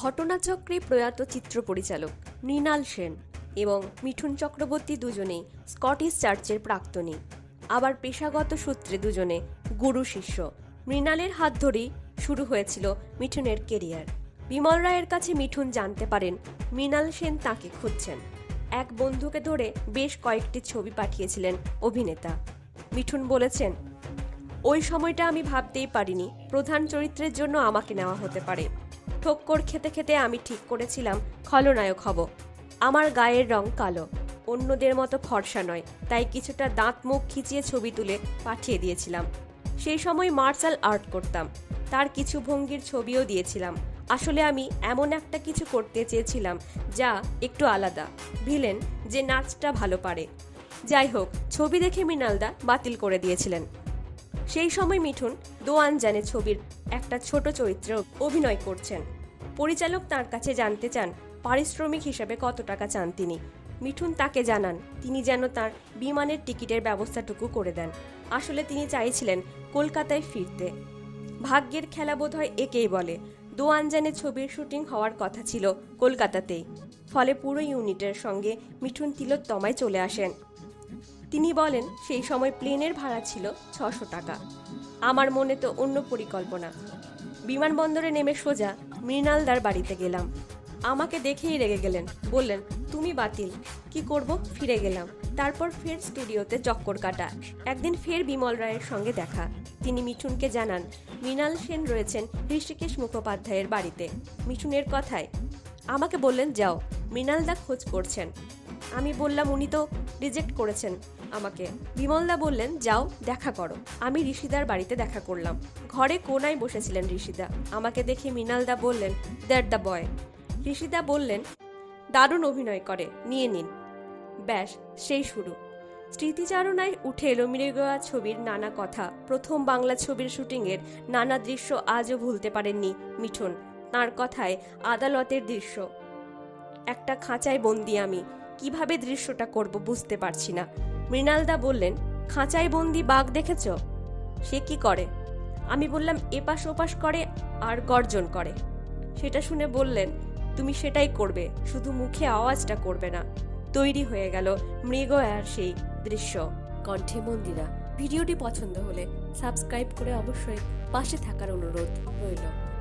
ঘটনাচক্রে প্রয়াত চিত্র পরিচালক মৃণাল সেন এবং মিঠুন চক্রবর্তী দুজনেই স্কটিশ চার্চের প্রাক্তনী। আবার পেশাগত সূত্রে দুজনে গুরু শিষ্য। মৃণালের হাত ধরেই শুরু হয়েছিল মিঠুনের কেরিয়ার। বিমল রায়ের কাছে মিঠুন জানতে পারেন মৃণাল সেন তাকে খুঁজছেন। এক বন্ধুকে ধরে বেশ কয়েকটি ছবি পাঠিয়েছিলেন অভিনেতা। মিঠুন বলেছেন, ওই সময়টা আমি ভাবতেই পারিনি, প্রধান চরিত্রের জন্য আমাকে নেওয়া হতে পারে। ঠক্কর খেতে খেতে আমি ঠিক করেছিলাম, খলনায়ক হব। আমার গায়ের রং কালো, অন্যদের মতো ফর্সা নয়, তাই কিছুটা দাঁত মুখ খিচিয়ে ছবি তুলে পাঠিয়ে দিয়েছিলাম। সেই সময় মার্শাল আর্ট করতাম, তার কিছু ভঙ্গির ছবিও দিয়েছিলাম। আসলে আমি এমন একটা কিছু করতে চেয়েছিলাম, যা একটু আলাদা, ভিলেন, যে নাচটা ভালো পারে। যাই হোক, ছবি দেখে মৃণালদা বাতিল করে দিয়েছিলেন। সেই সময় মিঠুন দোয়ান জানে ছবির একটা ছোট চরিত্রে অভিনয় করছেন। পরিচালক তার কাছে জানতে চান পারিশ্রমিক হিসাবে কত টাকা চান তিনি। মিঠুন তাকে জানান, তিনি যেন তার বিমানের টিকিটের ব্যবস্থাটুকু করে দেন। আসলে তিনি চাইছিলেন কলকাতায় ফিরতে। ভাগ্যের খেলা বোধহয় একেই বলে। জানে ছবির শুটিং হওয়ার কথা ছিল কলকাতাতেই। ফলে পুরো ইউনিটের সঙ্গে মিঠুন তিলোত্তমায় চলে আসেন। তিনি বলেন, সেই সময় প্লেনের ভাড়া ছিল ছশো টাকা। আমার মনে তো অন্য পরিকল্পনা। বিমানবন্দরে নেমে সোজা মৃণালদার বাড়িতে গেলাম। আমাকে দেখেই রেগে গেলেন। বললেন, তুমি বাতিল, কি করব? ফিরে গেলাম। তারপর ফের স্টুডিওতে চক্কর কাটা। একদিন ফের বিমল রায়ের সঙ্গে দেখা। তিনি মিঠুনকে জানান, মৃণাল সেন রয়েছেন ঋষিকেশ মুখোপাধ্যায়ের বাড়িতে। মিঠুনের কথায়। আমাকে বললেন, যাও মৃণালদা খোঁজ করছেন। আমি বললাম, উনি তো রিজেক্ট করেছেন আমাকে। বিমলদা বললেন, যাও, দেখা করো। আমি ঋষিদার বাড়িতে দেখা করলাম। ঘরে কোনায় বসেছিলেন ঋষিদা। আমাকে দেখে মৃণালদা বললেন দ্যাট দ্য বয় ঋষিদা বললেন, দারুণ অভিনয় করে, নিয়ে নিন। ব্যাস, সেই শুরু। স্মৃতিচারণায় উঠে এলো মৃগয়া ছবির নানা কথা। প্রথম বাংলা ছবির শুটিংয়ের নানা দৃশ্য আজও ভুলতে পারেননি মিঠুন। তার কথায় আদালতের দৃশ্য। একটা খাঁচায় বন্দি আমি। কীভাবে দৃশ্যটা করব বুঝতে পারছি না। মৃণালদা বললেন, খাঁচায় বন্দি বাঘ দেখেছ? সে কি করে? আমি বললাম, এপাশ ওপাশ করে আর গর্জন করে। সেটা শুনে বললেন, তুমি সেটাই করবে, শুধু মুখে আওয়াজটা করবে না। তৈরি হয়ে গেল মৃগ আর সেই দৃশ্য। কণ্ঠে মন্দিরা, ভিডিওটি পছন্দ হলে সাবস্ক্রাইব করে অবশ্যই পাশে থাকার অনুরোধ রইল।